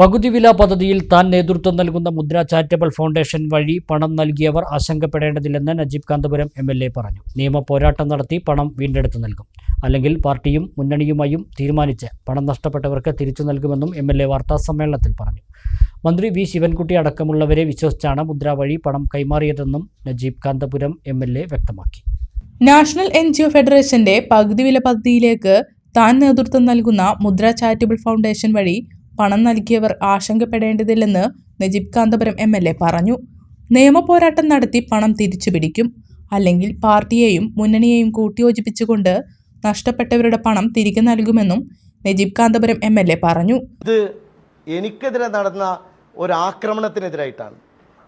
പകുതി വില പദ്ധതിയിൽ താൻ നേതൃത്വം നൽകുന്ന മുദ്ര ചാരിറ്റബിൾ ഫൗണ്ടേഷൻ വഴി പണം നൽകിയവർ ആശങ്കപ്പെടേണ്ടതില്ലെന്ന് Najeeb Kanthapuram M L A പറഞ്ഞു. നിയമ പോരാട്ടം നടത്തി പണം വീണ്ടെടുത്ത് നൽകും. അല്ലെങ്കിൽ പാർട്ടിയും മുന്നണിയുമായും തീരുമാനിച്ച് പണം നഷ്ടപ്പെട്ടവർക്ക് തിരിച്ചു നൽകുമെന്നും എം എൽ എ വാർത്താസമ്മേളനത്തിൽ പറഞ്ഞു. മന്ത്രി വി ശിവൻകുട്ടി അടക്കമുള്ളവരെ വിശ്വസിച്ചാണ് മുദ്ര വഴി പണം കൈമാറിയതെന്നും Najeeb Kanthapuram M L A വ്യക്തമാക്കി. നാഷണൽ എൻ ജി ഒ ഫെഡറേഷന്റെ പകുതി വില പദ്ധതിയിലേക്ക് താൻ നേതൃത്വം നൽകുന്ന മുദ്ര ചാരിറ്റബിൾ ഫൗണ്ടേഷൻ വഴി പണം നൽകിയവർ ആശങ്കപ്പെടേണ്ടതില്ലെന്ന് Najeeb Kanthapuram M L A പറഞ്ഞു. നിയമപോരാട്ടം നടത്തി പണം തിരിച്ചുപിടിക്കും. അല്ലെങ്കിൽ പാർട്ടിയെയും മുന്നണിയെയും കൂട്ടിയോജിപ്പിച്ചുകൊണ്ട് നഷ്ടപ്പെട്ടവരുടെ പണം തിരികെ നൽകുമെന്നും Najeeb Kanthapuram M L A പറഞ്ഞു. ഇത് എനിക്കെതിരെ നടന്ന ഒരു ആക്രമണത്തിനെതിരായിട്ടാണ്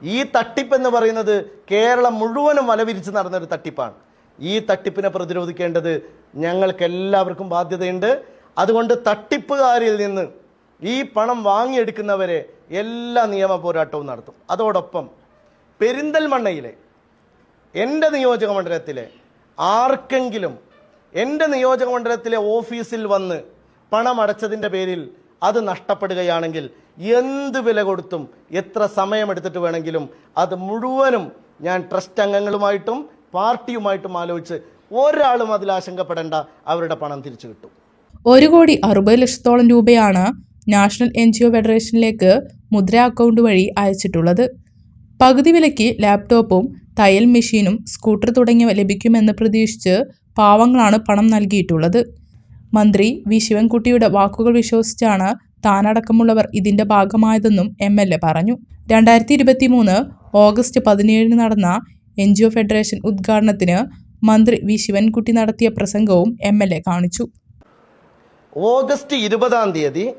ഈ തട്ടിപ്പ് എന്ന് പറയുന്നത് കേരളം മുഴുവനും വലവിരിച്ച് നടന്ന ഒരു തട്ടിപ്പാണ്. ഈ തട്ടിപ്പിനെ പ്രതിരോധിക്കേണ്ടത് ഞങ്ങൾക്ക് എല്ലാവർക്കും ബാധ്യതയുണ്ട്. അതുകൊണ്ട് തട്ടിപ്പുകാരിൽ നിന്ന് ഈ പണം വാങ്ങിയെടുക്കുന്നവരെ എല്ലാ നിയമ പോരാട്ടവും നടത്തും. അതോടൊപ്പം പെരിന്തൽമണ്ണയിലെ എന്റെ നിയോജക മണ്ഡലത്തിലെ ആർക്കെങ്കിലും എന്റെ നിയോജക മണ്ഡലത്തിലെ ഓഫീസിൽ വന്ന് പണം അടച്ചതിന്റെ പേരിൽ അത് നഷ്ടപ്പെടുകയാണെങ്കിൽ എന്ത് വില കൊടുത്തും എത്ര സമയമെടുത്തിട്ട് വേണമെങ്കിലും അത് മുഴുവനും ഞാൻ ട്രസ്റ്റ് അംഗങ്ങളുമായിട്ടും പാർട്ടിയുമായിട്ടും ആലോചിച്ച് ഒരാളും അതിൽ ആശങ്കപ്പെടേണ്ട അവരുടെ പണം തിരിച്ചു കിട്ടും. ഒരു കോടി അറുപത് ലക്ഷത്തോളം രൂപയാണ് നാഷണൽ എൻ ജി ഒ ഫെഡറേഷനിലേക്ക് മുദ്ര അക്കൗണ്ട് വഴി അയച്ചിട്ടുള്ളത്. പകുതി വിലയ്ക്ക് ലാപ്ടോപ്പും തയ്യൽ മെഷീനും സ്കൂട്ടർ തുടങ്ങിയവ ലഭിക്കുമെന്ന് പ്രതീക്ഷിച്ച് പാവങ്ങളാണ് പണം നൽകിയിട്ടുള്ളത്. മന്ത്രി വി. ശിവൻകുട്ടിയുടെ വാക്കുകൾ വിശ്വസിച്ചാണ് താനടക്കമുള്ളവർ ഇതിന്റെ ഭാഗമായതെന്നും എം എൽ എ പറഞ്ഞു. രണ്ടായിരത്തി ഇരുപത്തി മൂന്ന് ഓഗസ്റ്റ് പതിനേഴിന് നടന്ന എൻ ജി ഒ ഫെഡറേഷൻ ഉദ്ഘാടനത്തിന് മന്ത്രി വി. ശിവൻകുട്ടി നടത്തിയ പ്രസംഗവും എം എൽ എ കാണിച്ചു. ഓഗസ്റ്റ് ഇരുപതാം തീയതി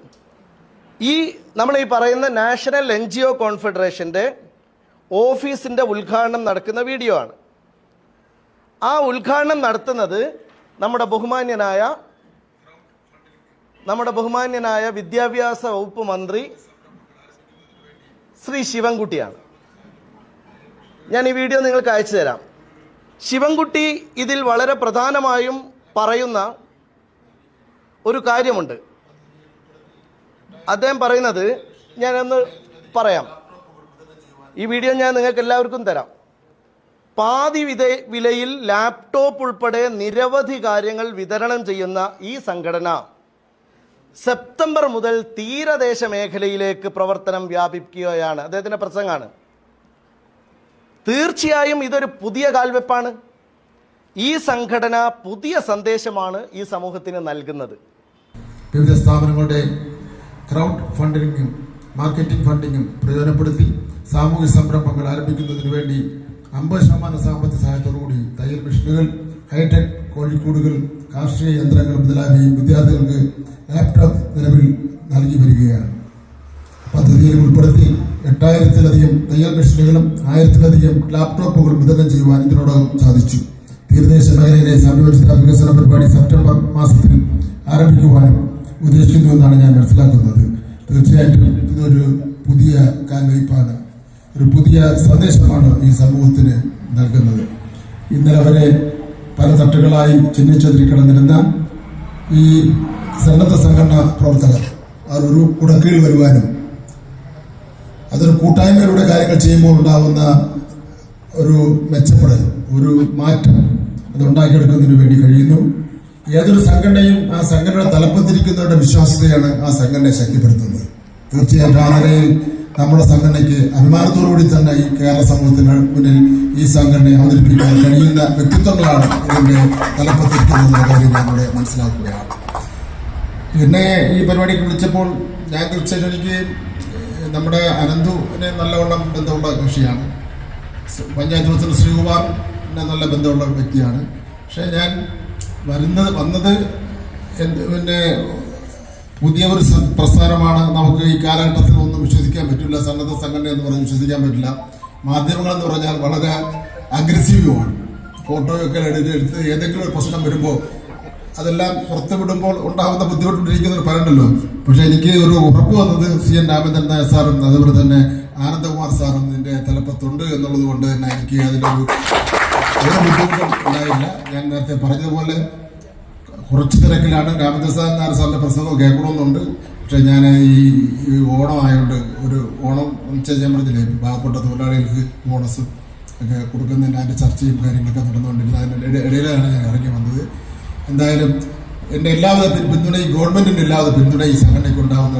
ഈ നമ്മൾ ഈ പറയുന്ന നാഷണൽ എൻ ജി ഒ കോൺഫെഡറേഷന്റെ ഓഫീസിന്റെ ഉദ്ഘാടനം നടക്കുന്ന വീഡിയോ ആണ്. ആ ഉദ്ഘാടനം നടത്തുന്നത് നമ്മുടെ ബഹുമാന്യനായ നമ്മുടെ ബഹുമാന്യനായ വിദ്യാഭ്യാസ വകുപ്പ് മന്ത്രി ശ്രീ ശിവൻകുട്ടിയാണ്. ഞാൻ ഈ വീഡിയോ നിങ്ങൾക്ക് അയച്ചു തരാം. ശിവൻകുട്ടി ഇതിൽ വളരെ പ്രധാനമായും പറയുന്ന ഒരു കാര്യമുണ്ട്. അദ്ദേഹം പറയുന്നത് ഞാനൊന്ന് പറയാം. ഈ വീഡിയോ ഞാൻ നിങ്ങൾക്ക് എല്ലാവർക്കും തരാം. പാതി വിത വിലയിൽ ലാപ്ടോപ്പ് ഉൾപ്പെടെ നിരവധി കാര്യങ്ങൾ വിതരണം ചെയ്യുന്ന ഈ സംഘടന സെപ്റ്റംബർ മുതൽ തീരദേശ മേഖലയിലേക്ക് പ്രവർത്തനം വ്യാപിക്കുകയാണ് അദ്ദേഹത്തിന്റെ പ്രസംഗമാണ്. തീർച്ചയായും ഇതൊരു പുതിയ കാൽവെപ്പാണ്. ഈ സംഘടന പുതിയ സന്ദേശമാണ് ഈ സമൂഹത്തിന് നൽകുന്നത്. വിവിധ സ്ഥാപനങ്ങളുടെ ക്രൗഡ് ഫണ്ടിങ്ങും മാർക്കറ്റിംഗ് ഫണ്ടിങ്ങും പ്രയോജനപ്പെടുത്തി സാമൂഹ്യ സംരംഭങ്ങൾ ആരംഭിക്കുന്നതിന് വേണ്ടി അമ്പത് ശതമാനം സാമ്പത്തിക സഹായത്തോടുകൂടി തയ്യൽ മെഷീനുകൾ ഹൈടെക് കോഴിക്കൂടുകൾ കാർഷിക യന്ത്രങ്ങൾ മുതലായവയും വിദ്യാർത്ഥികൾക്ക് ലാപ്ടോപ്പ് നിലവിൽ നൽകി വരികയാണ്. പദ്ധതിയിൽ ഉൾപ്പെടുത്തി എട്ടായിരത്തിലധികം തയ്യൽ മെഷീനുകളും ആയിരത്തിലധികം ലാപ്ടോപ്പുകളും വിതരണം ചെയ്യുവാൻ ഇതിനോടകം സാധിച്ചു. തീരദേശ മേഖലയിലെ സംയോജിത വികസന പരിപാടി സെപ്റ്റംബർ മാസത്തിൽ ആരംഭിക്കുവാനും ഉദ്ദേശിക്കുന്നു എന്നാണ് ഞാൻ മനസ്സിലാക്കുന്നത്. തീർച്ചയായിട്ടും ഇതൊരു പുതിയ കാൽവയ്പാണ് ഒരു പുതിയ സന്ദേശമാണ് ഈ സമൂഹത്തിന് നൽകുന്നത്. ഇന്നലെ വരെ പല തട്ടുകളായി ചിഹ്നിച്ചതിരി കിടന്നിരുന്ന ഈ സന്നദ്ധ സംഘടന പ്രവർത്തകർ അവരൊരു കുടക്കീഴിൽ വരുവാനും അതൊരു കൂട്ടായ്മയിലൂടെ കാര്യങ്ങൾ ചെയ്യുമ്പോൾ ഉണ്ടാകുന്ന ഒരു മെച്ചപ്പെടൽ ഒരു മാറ്റം അത് ഉണ്ടാക്കിയെടുക്കുന്നതിന് വേണ്ടി കഴിയുന്നു. ഏതൊരു സംഘടനയും ആ സംഘടന തലപ്പത്തിരിക്കുന്നവരുടെ വിശ്വാസ്യതയാണ് ആ സംഘടനയെ ശക്തിപ്പെടുത്തുന്നത്. തീർച്ചയായിട്ടും ആ നിലയിൽ നമ്മുടെ സംഘടനയ്ക്ക് അഭിമാനത്തോടുകൂടി തന്നെ ഈ കേരള സമൂഹത്തിന് മുന്നിൽ ഈ സംഘടനയെ അവതരിപ്പിക്കാൻ കഴിയുന്ന വ്യക്തിത്വങ്ങളാണ് ഇതിന്റെ തലപ്പത്തിരിക്കുന്നതെന്ന കാര്യം ഞാനിവിടെ മനസ്സിലാക്കുകയാണ്. പിന്നെ ഈ പരിപാടിക്ക് വിളിച്ചപ്പോൾ ഞാൻ തീർച്ചയായിട്ടും എനിക്ക് നമ്മുടെ അനന്തുവിനെ നല്ലവണ്ണം ബന്ധമുള്ള കക്ഷിയാണ്. പഞ്ചായത്ത് പ്രസിഡന്റ് ശ്രീകുമാറിനെ നല്ല ബന്ധമുള്ള വ്യക്തിയാണ്. പക്ഷേ ഞാൻ വരുന്നത് വന്നത് പിന്നെ പുതിയ ഒരു പ്രസ്ഥാനമാണ്. നമുക്ക് ഈ കാലഘട്ടത്തിൽ ഒന്നും വിശ്വസിക്കാൻ പറ്റില്ല. സന്നദ്ധ സംഘടന എന്ന് പറഞ്ഞ് വിശ്വസിക്കാൻ പറ്റില്ല. മാധ്യമങ്ങൾ എന്ന് പറഞ്ഞാൽ വളരെ അഗ്രസീവുമാണ് ഫോട്ടോയൊക്കെ എടുത്ത് എടുത്ത് ഏതെങ്കിലും ഒരു പ്രശ്നം വരുമ്പോൾ അതെല്ലാം പുറത്തുവിടുമ്പോൾ ഉണ്ടാകുന്ന ബുദ്ധിമുട്ടുണ്ടിരിക്കുന്നവർ പറയണ്ടല്ലോ പക്ഷേ എനിക്ക് ഒരു ഉറപ്പ് വന്നത് സി എൻ രാമചന്ദ്രൻ നായർ സാറും അതുപോലെ തന്നെ ആനന്ദകുമാർ സാറും ഇതിന്റെ തലപ്പത്തുണ്ട് എന്നുള്ളത് കൊണ്ട് തന്നെ എനിക്ക് അതിലൊരു ഒരു ബുദ്ധിമുട്ടും ഉണ്ടായില്ല. ഞാൻ നേരത്തെ പറഞ്ഞതുപോലെ കുറച്ച് തിരക്കിലാണ് രാമചന്ദ്രൻ നായർ സാറിന്റെ പ്രസംഗം കേൾക്കണമെന്നുണ്ട്. പക്ഷെ ഞാൻ ഈ ഈ ഓണം ആയതുകൊണ്ട് ഒരു ഓണം ഞാൻ പറഞ്ഞില്ലേ പാവപ്പെട്ട തൊഴിലാളികൾക്ക് ബോണസും ഒക്കെ കൊടുക്കുന്നതിന് അതിന്റെ ചർച്ചയും കാര്യങ്ങളൊക്കെ നടന്നുകൊണ്ടിരുന്നത് അതിന്റെ ഇടയിലാണ് ഞാൻ ഇറങ്ങി വന്നത്. എന്തായാലും എന്റെ എല്ലാവിധ പിന്തുണയും ഗവൺമെന്റിന്റെ എല്ലാവിധ പിന്തുണയും ഈ സംഘടനയ്ക്ക് ഉണ്ടാവുന്ന